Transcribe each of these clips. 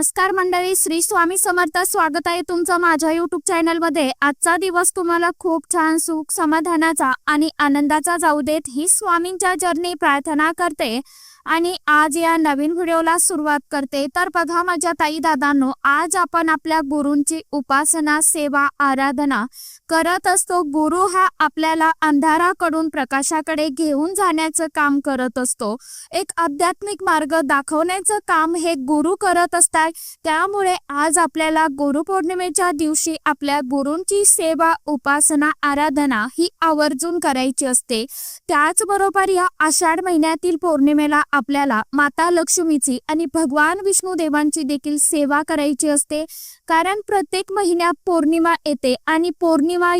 नमस्कार मंडळी श्री स्वामी समर्थ स्वागत आहे तुमचं माझ्या युट्यूब चॅनलमध्ये आजचा दिवस तुम्हाला खूप छान सुख समाधानाचा आणि आनंदाचा जाऊ देत ही स्वामींच्या जर्नी प्रार्थना करते. आणि आज या नवीन व्हिडिओला सुरुवात करते. तर बघा माझ्या ताई दादांनो आज आपण आपल्या गुरूंची उपासना सेवा आराधना करत असतो. गुरु हा आपल्याला अंधाराकडून प्रकाशाकडे घेऊन जाण्याचं काम करत असतो. एक आध्यात्मिक मार्ग दाखवण्याचं काम हे गुरु करत असतात. त्यामुळे आज आपल्याला गुरुपौर्णिमेच्या दिवशी आपल्या गुरूंची सेवा उपासना आराधना ही आवर्जून करायची असते. त्याचबरोबर या आषाढ महिन्यातील पौर्णिमेला आपल्याला माता लक्ष्मीची आणि भगवान विष्णू देवांची देखील सेवा करायची असते. कारण प्रत्येक महिन्यात पौर्णिमा येते आणि पौर्णिमा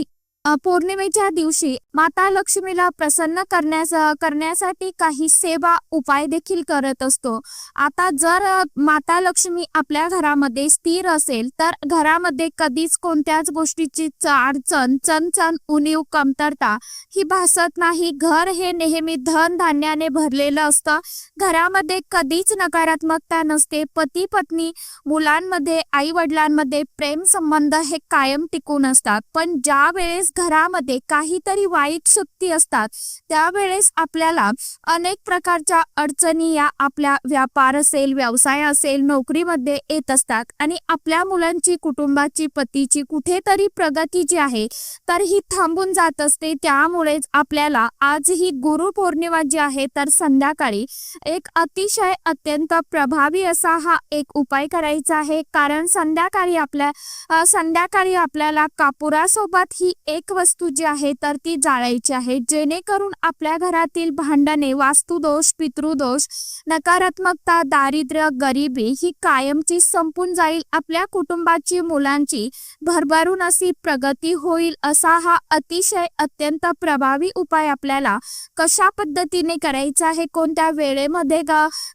पौर्णिमेच्या दिवशी माता लक्ष्मीला प्रसन्न करण्यास करण्यासाठी काही सेवा उपाय देखील करत असतो. आता जर माता लक्ष्मी आपल्या घरामध्ये स्थिर असेल तर घरामध्ये कधीच कोणत्याच गोष्टीची अडचण चणचण उणीव कमतरता ही भासत नाही. घर हे नेहमी धन धान्याने भरलेलं असतं. घरामध्ये कधीच नकारात्मकता नसते. पती पत्नी मुलांमध्ये आई वडिलांमध्ये प्रेम संबंध हे कायम टिकून असतात. पण ज्या वेळेस घरामध्ये काहीतरी वाईट शक्ती असतात त्यावेळेस आपल्याला अनेक प्रकारच्या अडचणी या आपल्या व्यापार असेल व्यवसाय असेल नोकरीमध्ये येत असतात. आणि आपल्या मुलांची कुटुंबाची पतीची कुठेतरी प्रगती जी आहे तर ही थांबून जात असते. त्यामुळेच आपल्याला आज ही गुरुपौर्णिमा जी आहे तर संध्याकाळी एक अतिशय अत्यंत प्रभावी असा हा एक उपाय करायचा आहे. कारण संध्याकाळी आपल्या संध्याकाळी आपल्याला कापुरासोबत ही एक वस्तू जी आहे तर ती जाळायची आहे जेणेकरून आपल्या घरातील भांडणे वास्तुदोष पितृदोष नकारात्मकता दारिद्र्य गरिबी ही कायमची संपून जाईल. आपल्या कुटुंबाची मुलांची भरभरून अशी प्रगती होईल असा हा अतिशय अत्यंत प्रभावी उपाय आपल्याला कशा पद्धतीने करायचा आहे कोणत्या वेळेमध्ये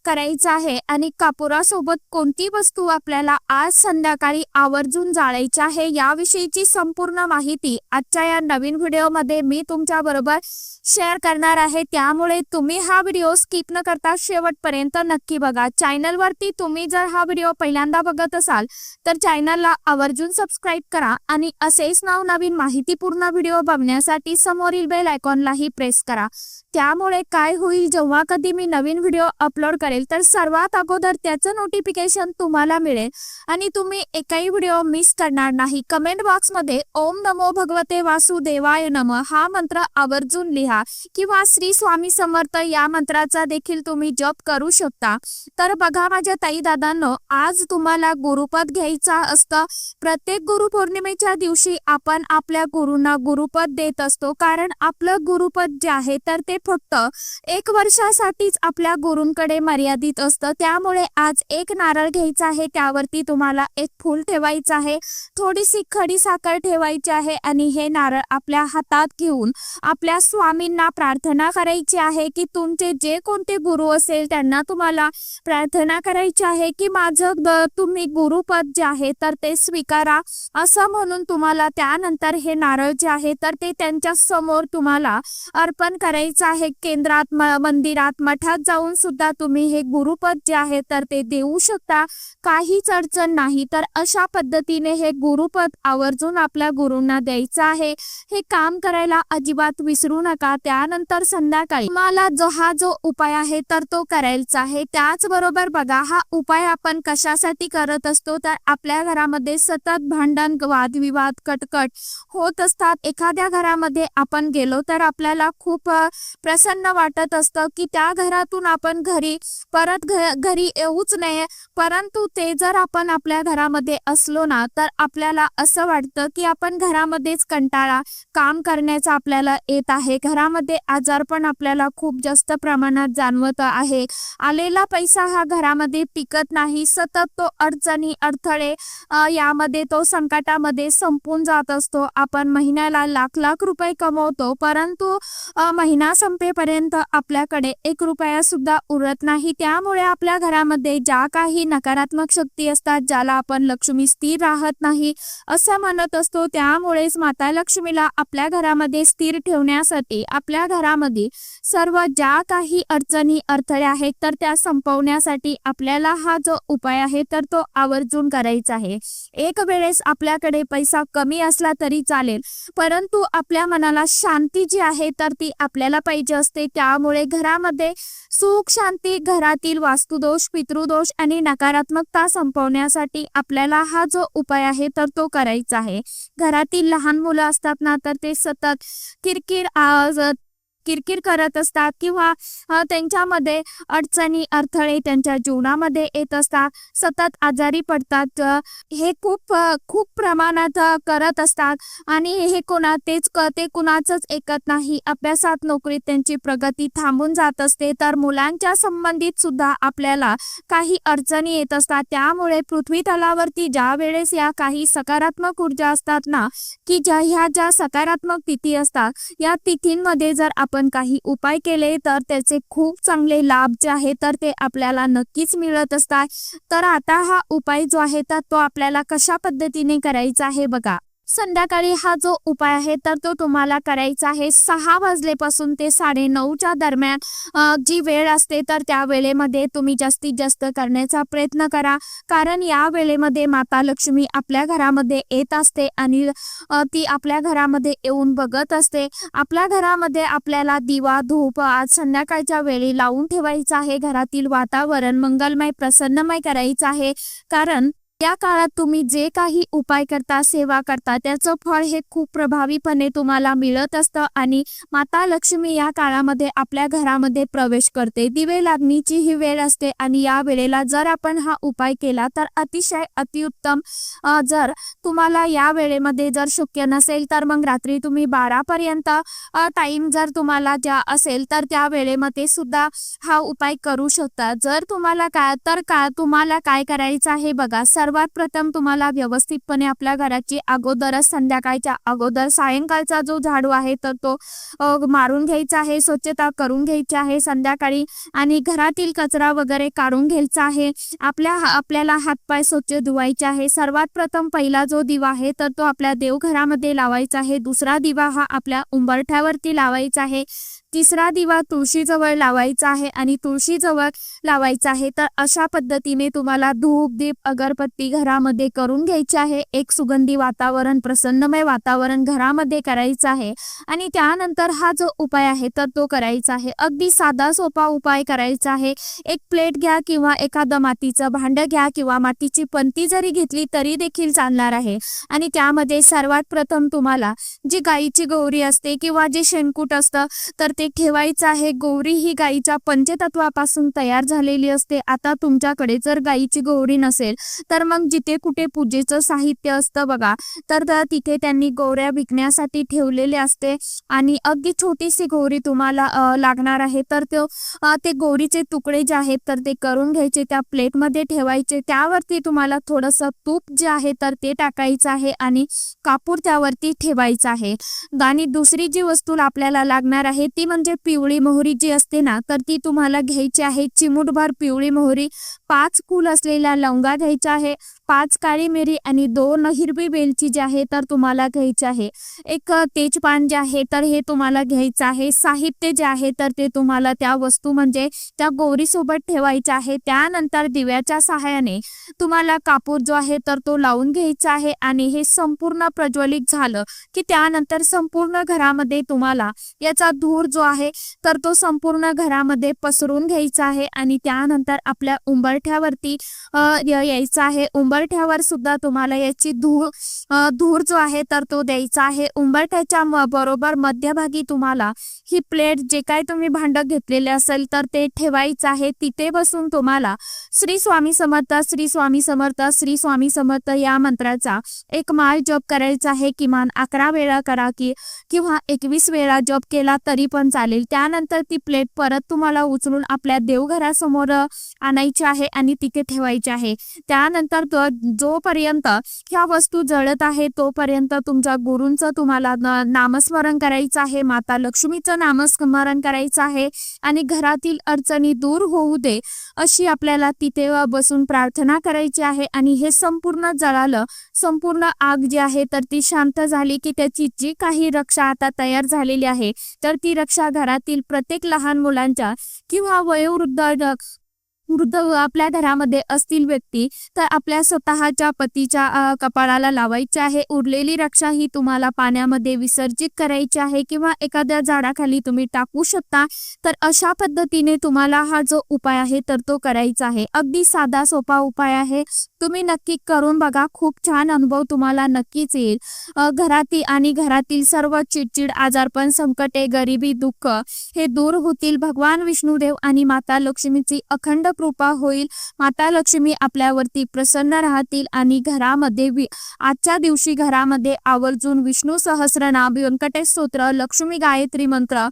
करायचा आहे आणि कापुरासोबत कोणती वस्तू आपल्याला आज संध्याकाळी आवर्जून जाळायची आहे याविषयीची संपूर्ण माहिती आजच्या या नवीन व्हिडिओमध्ये मी तुमच्या बरोबर शेअर करणार आहे. त्यामुळे तुम्ही हा व्हिडिओ स्किप न करता शेवटपर्यंत नक्की बघा. चॅनलवरती तुम्ही जर हा व्हिडिओ पहिल्यांदा बघत असाल तर चॅनलला आवर्जून सबस्क्राईब करा आणि असेच नवनवीन माहितीपूर्ण व्हिडिओ बघण्यासाठी समोरील बेल आयकॉनलाही प्रेस करा. त्यामुळे काय होईल जेव्हा कधी मी नवीन व्हिडिओ अपलोड करेल तर सर्वात अगोदर त्याचं नोटिफिकेशन तुम्हाला मिळेल. आणि तुम्ही एकही व्हिडिओ मिस करणार नाही. कमेंट बॉक्समध्ये ओम नमो भगवते वासुदेवाय नम. हा मंत्र आवर्जून लिहा. किंवा श्री स्वामी समर्थ या मंत्राचा देखील तुम्ही जप करू शकता. तर बघा माझ्या ताई दादांनो आज तुम्हाला गुरुपद घ्यायचा असतं. प्रत्येक गुरु पौर्णिमेच्या दिवशी आपण आपल्या गुरुंना गुरुपद देत असतो. कारण आपलं गुरुपद जे आहे तर ते फक्त एक वर्षासाठीच आपल्या गुरूंकडे मर्यादित असतं. त्यामुळे आज एक नारळ घ्यायचा आहे त्यावरती तुम्हाला एक फूल ठेवायचं आहे. थोडीशी खडी साखर ठेवायची आहे आणि हे नारळ आपल्या हातात घेऊन आपल्या स्वामींना प्रार्थना करायची आहे की तुमचे जे कोणते गुरु असेल त्यांना तुम्हाला प्रार्थना करायची आहे की माझं तुम्ही गुरुपद जे आहे तर ते स्वीकारा असं म्हणून तुम्हाला त्यानंतर हे नारळ जे आहे तर ते त्यांच्यासमोर तुम्हाला अर्पण करायचं आहे. केंद्रात मंदिरात मठात जाऊन सुद्धा तुम्ही हे गुरुपद जे आहे तर ते देऊ शकता. काहीच अडचण नाही. तर अशा पद्धतीने हे गुरुपद आवर्जून आपल्या गुरूंना द्यायचं आहे. हे काम करायला अजिबात विसरू नका. त्यानंतर संध्याकाळी तुम्हाला जो हा जो उपाय आहे तर तो करायचा आहे. त्याचबरोबर बघा हा उपाय आपण कशासाठी करत असतो? तर आपल्या घरामध्ये सतत भांडण वादविवाद कटकट होत असतात. एखाद्या घरामध्ये आपण गेलो तर आपल्याला खूप प्रसन्न वाटत असतं की त्या घरातून आपण घरी परत घरी येऊच नये. परंतु ते जर आपण आपल्या घरामध्ये असलो ना तर आपल्याला असं वाटतं की आपण घरामध्येच कंटाळा काम करण्याचा आपल्याला येत आहे. घरामध्ये आजारपण आपल्याला खूप जास्त प्रमाणात जाणवत आहे. आलेला पैसा हा घरामध्ये टिकत नाही. सतत तो अडचणी अडथळे यामध्ये तो संकटामध्ये संपून जात असतो. आपण महिन्याला लाख लाख रुपये कमवतो परंतु महिना संपेपर्यंत आपल्याकडे एक रुपया सुद्धा उरत नाही. त्यामुळे आपल्या घरामध्ये ज्या काही नकारात्मक शक्ती असतात ज्याला आपण लक्ष्मी स्थिर राहत नाही असं म्हणत असतो. त्यामुळेच माता लक्ष्मीला आपल्या घरामध्ये स्थिर ठेवण्यासाठी आपल्या घरामध्ये सर्व ज्या काही अडचणी अडथळे आहेत तर त्या संपवण्यासाठी आपल्याला हा जो उपाय आहे तर तो आवर्जून करायचा आहे. एक वेळेस आपल्याकडे पैसा कमी असला तरी चालेल परंतु आपल्या मनाला शांती जी आहे तर ती आपल्याला पाहिजे असते. त्यामुळे घरामध्ये सुख शांती घरातील वास्तुदोष पितृदोष आणि नकारात्मकता संपवण्यासाठी आपल्याला हा जो उपाय आहे तर तो करायचा आहे. घरातील लहान मुलं असतात ना तर ते सतत किरकिर आवाज किरकिर करत असतात किंवा त्यांच्यामध्ये अडचणी अडथळे त्यांच्या जीवनामध्ये येत असतात. सतत आजारी पडतात. हे खूप खूप प्रमाणात करत असतात. आणि हे कोणा तेच ते कुणाचंच ऐकत नाही. अभ्यासात नोकरीत त्यांची प्रगती थांबून जात असते. तर मुलांच्या संबंधित सुद्धा आपल्याला काही अडचणी येत असतात. त्यामुळे पृथ्वी तलावरती ज्या वेळेस या काही सकारात्मक ऊर्जा असतात ना की ज्या ह्या ज्या सकारात्मक तिथी असतात या तिथींमध्ये जर आपण आपण काही उपाय केले तर त्याचे खूप चांगले लाभ जे आहे तर ते आपल्याला नक्कीच मिळत असतात. तर आता हा उपाय जो आहे तर तो आपल्याला कशा पद्धतीने करायचा आहे बघा. संध्याकाळी हा जो उपाय आहे तर तो तुम्हाला करायचा आहे. सहा वाजलेपासून ते साडे नऊच्या दरम्यान जी वेळ असते तर त्या वेळेमध्ये तुम्ही जास्तीत जास्त करण्याचा प्रयत्न करा. कारण या वेळेमध्ये माता लक्ष्मी आपल्या घरामध्ये येत असते आणि ती आपल्या घरामध्ये येऊन बघत असते. आपल्या घरामध्ये आपल्याला दिवा धूप आज संध्याकाळच्या वेळी लावून ठेवायचं आहे. घरातील वातावरण मंगलमय प्रसन्नमय करायचं आहे. कारण या काळात तुम्ही जे काही उपाय करता सेवा करता त्याचं फळ हे खूप प्रभावीपणे तुम्हाला मिळत असतं आणि माता लक्ष्मी या काळामध्ये आपल्या घरामध्ये प्रवेश करते. दिवे लागणीची ही वेळ असते आणि या वेळेला जर आपण हा उपाय केला तर अतिशय अतिउत्तम जर तुम्हाला या वेळेमध्ये जर शक्य नसेल तर मग रात्री तुम्ही बारापर्यंत टाईम जर तुम्हाला ज्या असेल तर त्या वेळेमध्ये सुद्धा हा उपाय करू शकता. जर तुम्हाला काय तर का तुम्हाला काय करायचं आहे बघा. सर्वात प्रथम तुम्हाला व्यवस्थितपणे आपल्या घराची अगोदरच संध्याकाळच्या अगोदर सायंकाळचा जो झाडू आहे तर तो मारून घ्यायचा आहे स्वच्छता करून घ्यायची आहे संध्याकाळी आणि घरातील कचरा वगैरे काढून घ्यायचा आहे. आपल्या आपल्याला हातपाय स्वच्छ धुवायचे आहे. सर्वात प्रथम पहिला जो दिवा आहे तर तो आपल्या देवघरामध्ये लावायचा आहे. दुसरा दिवा हा आपल्या उंबरठ्यावरती लावायचा आहे. तिसरा दिवा तुळशीजवळ लावायचा आहे आणि तुळशीजवळ लावायचा आहे तर अशा पद्धतीने तुम्हाला धूप दीप अगरबत्ती घरामध्ये करून घ्यायची आहे. एक सुगंधी वातावरण प्रसन्नमय वातावरण घरामध्ये करायचं आहे आणि त्यानंतर हा जो उपाय आहे तर तो करायचा आहे. अगदी साधा सोपा उपाय करायचा आहे. एक प्लेट घ्या किंवा एखादं मातीचं भांड घ्या किंवा मातीची पंती जरी घेतली तरी देखील चालणार आहे. आणि त्यामध्ये सर्वात प्रथम तुम्हाला जी गाईची गौरी असते किंवा जे शेणकूट असतं तर ते ठेवायचं आहे. गौरी ही गाईच्या पंचतत्वापासून तयार झालेली असते. आता तुमच्याकडे जर गाईची गौरी नसेल तर मग जिथे कुठे पूजेचं साहित्य असतं बघा. तर तिथे त्यांनी गौऱ्या विकण्यासाठी ठेवलेले असते. आणि अगदी छोटीशी गौरी तुम्हाला लागणार आहे. तर तो ते गौरीचे तुकडे जे आहेत तर ते करून घ्यायचे त्या प्लेटमध्ये ठेवायचे. त्यावरती तुम्हाला थोडंसं तूप जे आहे तर ते टाकायचं आहे आणि कापूर त्यावरती ठेवायचं आहे. आणि दुसरी जी वस्तू आपल्याला लागणार आहे ती म्हणजे म्हणजे पिवळी मोहरी जी असते ना तर ती तुम्हाला घ्यायची आहे. चिमूटभर पिवळी मोहरी पाच कुल असलेल्या लवंगा घ्यायच्या आहे पाच काळी मिरी आणि दोन हिरवी वेलची जी आहे तर तुम्हाला घ्यायची आहे. एक तेजपान जे आहे तर हे तुम्हाला घ्यायचं आहे. साहित्य जे आहे तर ते तुम्हाला त्या वस्तू म्हणजे त्या गोरीसोबत ठेवायचे आहे. त्यानंतर दिव्याच्या सहाय्याने तुम्हाला कापूर जो आहे तर तो लावून घ्यायचा आहे आणि हे संपूर्ण प्रज्वलित झालं की त्यानंतर संपूर्ण घरामध्ये तुम्हाला याचा धूर जो आहे तर तो संपूर्ण घरामध्ये पसरून घ्यायचा आहे आणि त्यानंतर आपल्या उंबरठ्यावरती यायचा आहे. उंबरठ्यावर सुद्धा तुम्हाला याची धूर धूर जो आहे तर तो द्यायचा आहे. उंबरठ्याच्या बरोबर मध्यभागी तुम्हाला ही प्लेट जे काय तुम्ही भांड घेतलेले असेल तर ते ठेवायचं आहे. तिथे बसून तुम्हाला श्री स्वामी समर्थ श्री स्वामी समर्थ श्री स्वामी समर्थ या मंत्राचा एक माळ जप करायचा आहे. किमान अकरा वेळा करा की किंवा एकवीस वेळा जप केला तरी पण पण चालेल. त्यानंतर ती प्लेट परत तुम्हाला उचलून आपल्या देवघरासमोर आणायची आहे आणि तिथे ठेवायची आहे. त्यानंतर जोपर्यंत ह्या वस्तू जळत आहे तोपर्यंत तुमच्या गुरूंचं तुम्हाला नामस्मरण करायचं आहे. माता लक्ष्मीचं नामस्मरण करायचं आहे आणि घरातील अडचणी दूर होऊ दे अशी आपल्याला तिथे बसून प्रार्थना करायची आहे. आणि हे संपूर्ण जळालं संपूर्ण आग जी आहे तर ती शांत झाली की त्याची जी काही रक्षा आता तयार झालेली आहे तर ती रक्षा घरातील प्रत्येक लहान मुलांच्या किंवा वयोवृद्ध वृद्ध आपल्या घरामध्ये असतील व्यक्ती तर आपल्या स्वतःच्या पतीच्या कपाळाला लावायची आहे. उरलेली रक्षा ही तुम्हाला पाण्यामध्ये विसर्जित करायची आहे किंवा एखाद्या झाडाखाली तुम्ही टाकू शकता. तर अशा पद्धतीने तुम्हाला हा जो उपाय आहे तर तो करायचा आहे. अगदी साधा सोपा उपाय आहे. तुम्ही नक्की करून बघा. खूप छान अनुभव तुम्हाला नक्कीच येईल. घरातील आणि घरातील सर्व चिडचिड आजारपण संकटे गरिबी दुःख हे दूर होतील. भगवान विष्णुदेव आणि माता लक्ष्मीची अखंड कृपा होईल. माता लक्ष्मी आपल्यावरती प्रसन्न राहतील आणि घरामध्ये आजच्या दिवशी घरामध्ये आवर्जून विष्णू सहस्रनाम व्यंकटेश स्तोत्र लक्ष्मी गायत्री मंत्र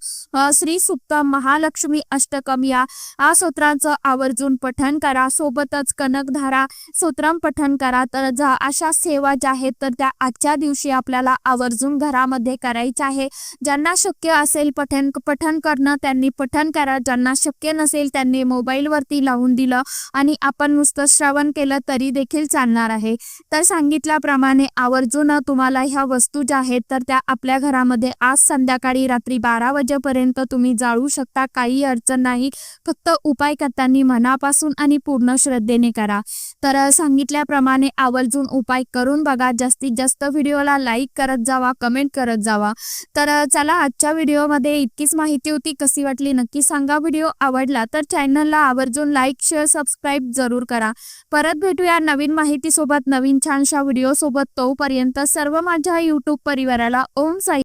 श्री सुप्त महालक्ष्मी अष्टकम या या स्तोत्रांचं आवर्जून पठन करा. सोबतच कनकधारा स्तोत्रम पठन करा. तर जा अशा सेवा ज्या आहेत तर त्या आजच्या दिवशी आपल्याला आवर्जून घरामध्ये करायच्या आहे. ज्यांना शक्य असेल पठन पठन करणं त्यांनी पठन करा. ज्यांना शक्य नसेल त्यांनी मोबाईलवरती लावून दिलं आणि आपण नुसतं श्रवण केलं तरी देखील चालणार आहे. तर सांगितल्याप्रमाणे आवर्जून तुम्हाला ह्या वस्तू ज्या आहेत तर त्या आपल्या घरामध्ये आज संध्याकाळी रात्री बारा वाजेपर्यंत तुम्ही जाळू शकता. काही अडचण नाही. फक्त उपाय करताना मनापासून आणि पूर्ण श्रद्धेने करा. तर सांगितल्याप्रमाणे आवर्जून उपाय करून बघा. जास्तीत जास्त व्हिडिओला लाईक करत जावा कमेंट करत जावा. तर चला आजच्या व्हिडिओमध्ये इतकीच माहिती होती. कशी वाटली नक्की सांगा. व्हिडिओ आवडला तर चॅनलला आवर्जून लाईक शेअर सबस्क्राईब जरूर करा. परत भेटूया नवीन माहितीसोबत नवीन छानशा व्हिडिओ सोबत तोपर्यंत सर्व माझ्या यूट्यूब परिवाराला ओम साई